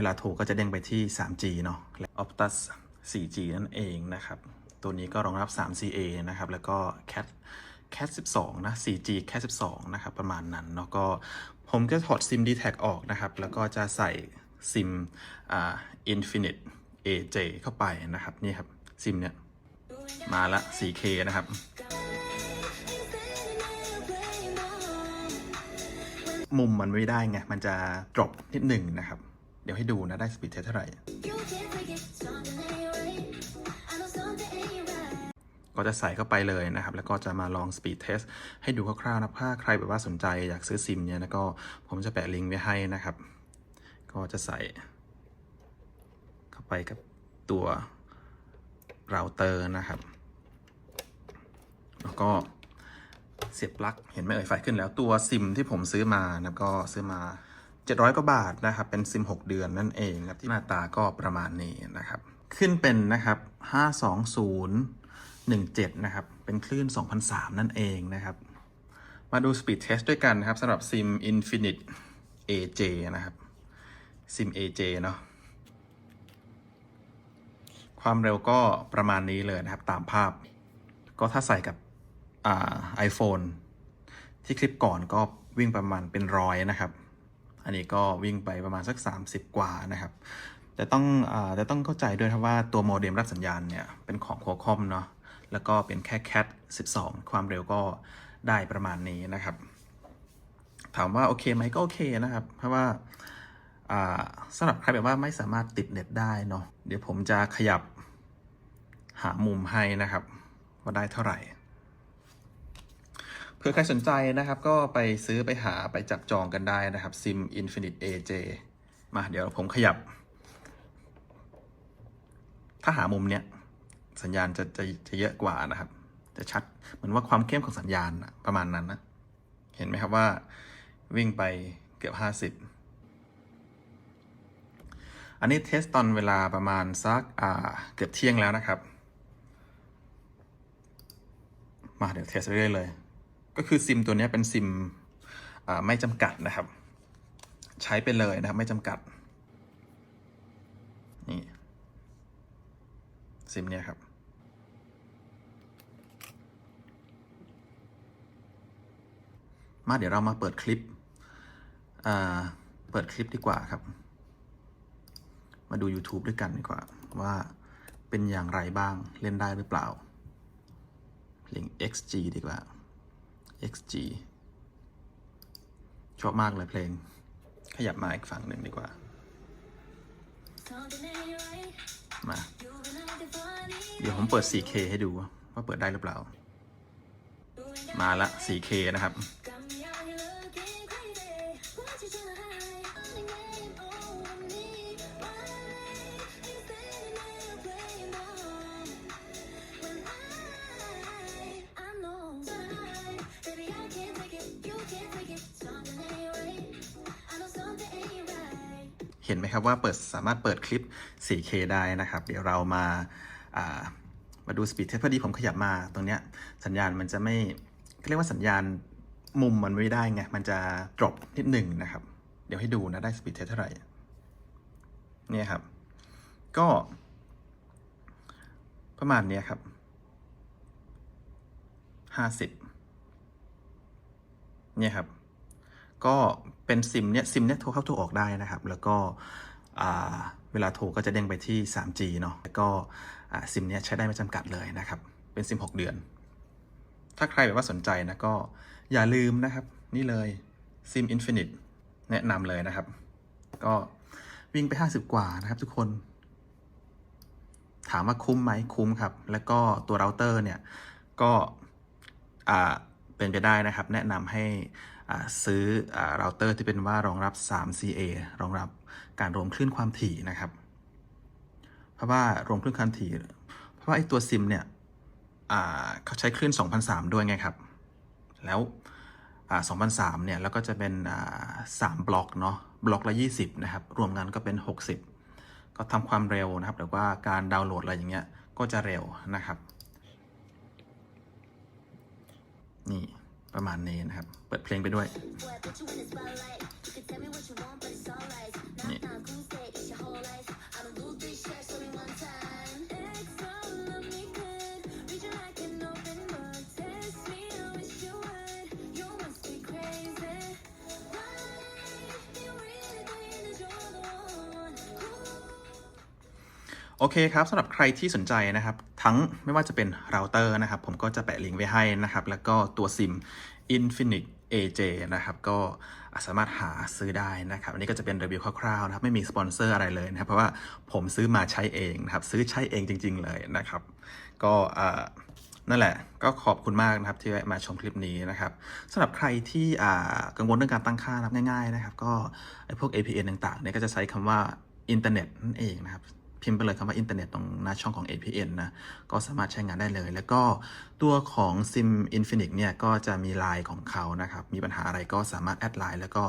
เวลาโทรก็จะเด้งไปที่ 3G เนาะและ Optus 4G นั่นเองนะครับ ตัวนี้ก็รองรับ 3CA นะครับ แล้วก็ Cat Cat 12 นะ 4G Cat 12 นะครับ ประมาณนั้นเนาะ ก็ผมก็ถอดซิม d t แทออกนะครับ แล้วก็จะใส่ซิมอ่า Infinite AJ เข้าไปนะครับ นี่ครับ ซิมเนี่ย มาละ 4K นะครับมุมมันไม่ได้ไง มันจะ drop นิดหนึ่งนะครับ เดี๋ยวให้ดูนะได้สปีดเทสเท่าไหร่ ก็จะใส่เข้าไปเลยนะครับ แล้วก็จะมาลอง speed test ให้ดูคร่าวๆนะถ้าใครแบบว่าสนใจอยากซื้อซิมเนี่ยนะก็ผมจะแปะลิงก์ไว้ให้นะครับ ก็จะใส่ เข้าไปกับตัวเราเตอร์นะครับ แล้วก็เสียบปลั๊กเห็นไหมเอ่ยไฟขึ้นแล้วตัวซิมที่ผมซื้อมานะก็ซื้อมา 700 กว่าบาทนะครับ เป็นซิม 6 เดือนนั่นเองครับ ที่หน้าตาก็ประมาณนี้นะครับ ขึ้นเป็นนะครับ 52017 นะครับ เป็นคลื่น 2003 นั่นเองนะครับ มาดู Speed Test ด้วยกันนะครับสำหรับซิม Infinite AJ นะครับ ซิม AJ เนาะ ความเร็วก็ประมาณนี้เลยนะครับ ตามภาพ ก็ถ้าใส่กับอ่า iPhone ที่คลิปก่อนก็วิ่งประมาณเป็นร้อยนะครับ นนี้ก็วิ่งไปประมาณสัก 30 กว่านะครับแต่ต้องแต่ต้องเข้าใจด้วยครับว่าตัวโมเด็มรับสัญญาณเนี่ยเป็นของ q u a l c o m เนาะแล้วก็เป็นแค่ Cat 12 ความเร็วก็ได้ประมาณนี้นะครับ ถามว่าโอเคไหมก็โอเคนะครับ เพราะว่าสำหรับใครแบบว่าไม่สามารถติดเน็ตได้เนาะเดี๋ยวผมจะขยับหามุมให้นะครับ ว่าได้เท่าไหร่ เผื่อใครสนใจนะครับ ก็ไปซื้อไปหาไปจับจองกันได้นะครับ Sim Infinite AJ มาเดี๋ยวผมขยับ ถ้าหามุมเนี้ยสัญญาณจะจะจะเยอะกว่านะครับ จะชัดเหมือนว่าความเข้มของสัญญาณประมาณนั้นนะ เห็นไหมครับว่าวิ่งไปเกือบ50อันนี้เทสตอนเวลาประมาณสักอ่าเกือบเที่ยงแล้วนะครับ มาเดี๋ยวเทสเรื่อยๆเลย ก็คือซิมตัวนี้เป็นซิมไม่จำกัดนะครับ ใช้ไปเลยนะครับ ไม่จำกัดนี่ซิมเนี้ยครับมาเดี๋ยวเรามาเปิดคลิปอ่าเปิดคลิปดีกว่าครับ มาดู YouTube ด้วยกันดีกว่า ว่าเป็นอย่างไรบ้างเล่นได้หรือเปล่าเพลง XG ดีกว่า XG ชอบมากเลยเพลง ขยับมาอีกฝั่งหนึ่งดีกว่า มา เดี๋ยวผมเปิด 4K ให้ดูว่าเปิดได้หรือเปล่า มาละ 4K นะครับ เห็นไหมครับว่าเปิดสามารถเปิดคลิป 4K ได้นะครับ เดี๋ยวเรามาามาดูสปีดเทสพอดีผมขยับมาตรงเนี้ยสัญญาณมันจะไม่เรียกว่าสัญญาณมุมมันไม่ได้ไง มันจะ drop นิดหนึ่งนะครับ เดี๋ยวให้ดูนะได้สปีดเทสเท่าไหร่เนี่ยครับ ก็ ประมาณเนี้ยครับห้าสิบเนี่ยครับ ก็ เป็นซิมเนี่ยซิมเนี่ยโทรเข้าโทรออกได้นะครับ แล้วก็เวลาโทรก็จะเด้งไปที่ 3G เนาะแล้วก็ซิมเนี่ยใช้ได้ไม่จำกัดเลยนะครับ เป็นซิม 6 เดือน ถ้าใครแบบว่าสนใจนะก็อย่าลืมนะครับ นี่เลยซิม Infinite แนะนำเลยนะครับ ก็วิ่งไป 50 กว่านะครับทุกคน ถามว่าคุ้มไหมคุ้มครับ แล้วก็ตัวเราเตอร์เนี่ย ก็เป็นไปได้นะครับ แนะนำให้ ซื้อเราเตอร์ที่เป็นว่ารองรับ 3CA รองรับการรวมคลื่นความถี่นะครับ เพราะว่ารวมคลื่นความถี่ เพราะว่าไอ้ตัวซิมเนี่ยเขาใช้คลื่น 2003 ด้วยไงครับ แล้ว2003 เนี่ย แล้วก็จะเป็น 3 บล็อกเนาะ บล็อกละ 20 นะครับ รวมกันก็เป็น 60 ก็ทำความเร็วนะครับ หรือว่าการดาวน์โหลดอะไรอย่างเงี้ย ก็จะเร็วนะครับ นี่ ประมาณนี้นะครับ เปิดเพลงไปด้วย นี่ โอเคครับสำหรับใครที่สนใจนะครับ ทั้งไม่ว่าจะเป็นเราเตอร์นะครับ ผมก็จะแปะลิงก์ไว้ให้นะครับ แล้วก็ตัวซิม Infinix AJ นะครับ ก็สามารถหาซื้อได้นะครับอันนี้ก็จะเป็นรีวิวคร่าวๆนะครับ ไม่มีสปอนเซอร์อะไรเลยนะครับ เพราะว่าผมซื้อมาใช้เองนะครับ ซื้อใช้เองจริง ๆ เลยนะครับ ก็นั่นแหละ ก็ขอบคุณมากนะครับที่มาชมคลิปนี้นะครับสำหรับใครที่กังวลเรื่องการตั้งค่านะครับง่าย ๆ นะครับ ก็ไอ้พวก APN ต่างๆเนี่ยก็จะใช้คำว่าอินเทอร์เน็ตนั่นเองนะครับ พิมพ์ไปเลยคำว่าอินเทอร์เน็ตตรงหน้าช่องของ APN นะ ก็สามารถใช้งานได้เลย แล้วก็ตัวของ Sim Infinix เนี่ย ก็จะมีไลน์ของเขานะครับ มีปัญหาอะไรก็สามารถแอดไลน์แล้วก็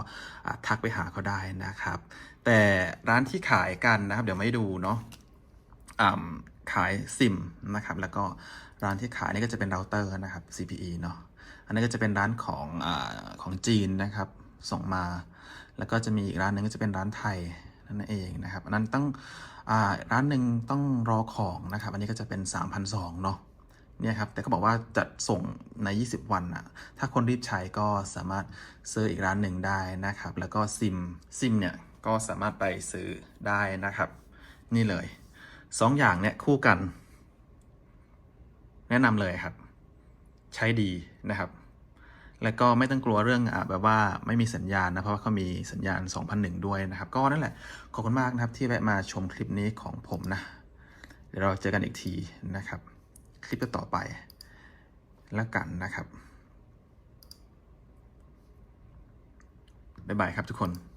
ทักไปหาเขาได้นะครับ แต่ร้านที่ขายกันนะครับ เดี๋ยวไม่ดูเนาะขายซิมนะครับ แล้วก็ร้านที่ขายนี่ก็จะเป็นเราเตอร์นะครับ CPE เนาะ อันนี้ก็จะเป็นร้านของอของจีนนะครับ ส่งมา แล้วก็จะมีอีกร้านหนึ่งก็จะเป็นร้านไทย นั่นเองนะครับอันนั้นต้องอร้านหนึ่งต้องรอของนะครับ อันนี้ก็จะเป็น 3,200เนาะเนี่ยครับ แต่ก็บอกว่าจะส่งใน 20 วันอะถ้าคนรีบใช้ก็สามารถซื้ออีกร้านหนึ่งได้นะครับ แล้วก็ซิมซิมเนี่ยก็สามารถไปซื้อได้นะครับ นี่เลยสองอย่างเนี่ยคู่กัน แนะนำเลยครับ ใช้ดีนะครับ แล้วก็ไม่ต้องกลัวเรื่องอแบบว่าไม่มีสัญญาณนะ เพราะว่าเขามีสัญญาณ 2001 ด้วยนะครับ ก็นั่นแหละ ขอบคุณมากนะครับที่แวะมาชมคลิปนี้ของผมนะ เดี๋ยวเราเจอกันอีกทีนะครับ คลิปต่อไปแล้วกันนะครับบ๊ายบายครับทุกคน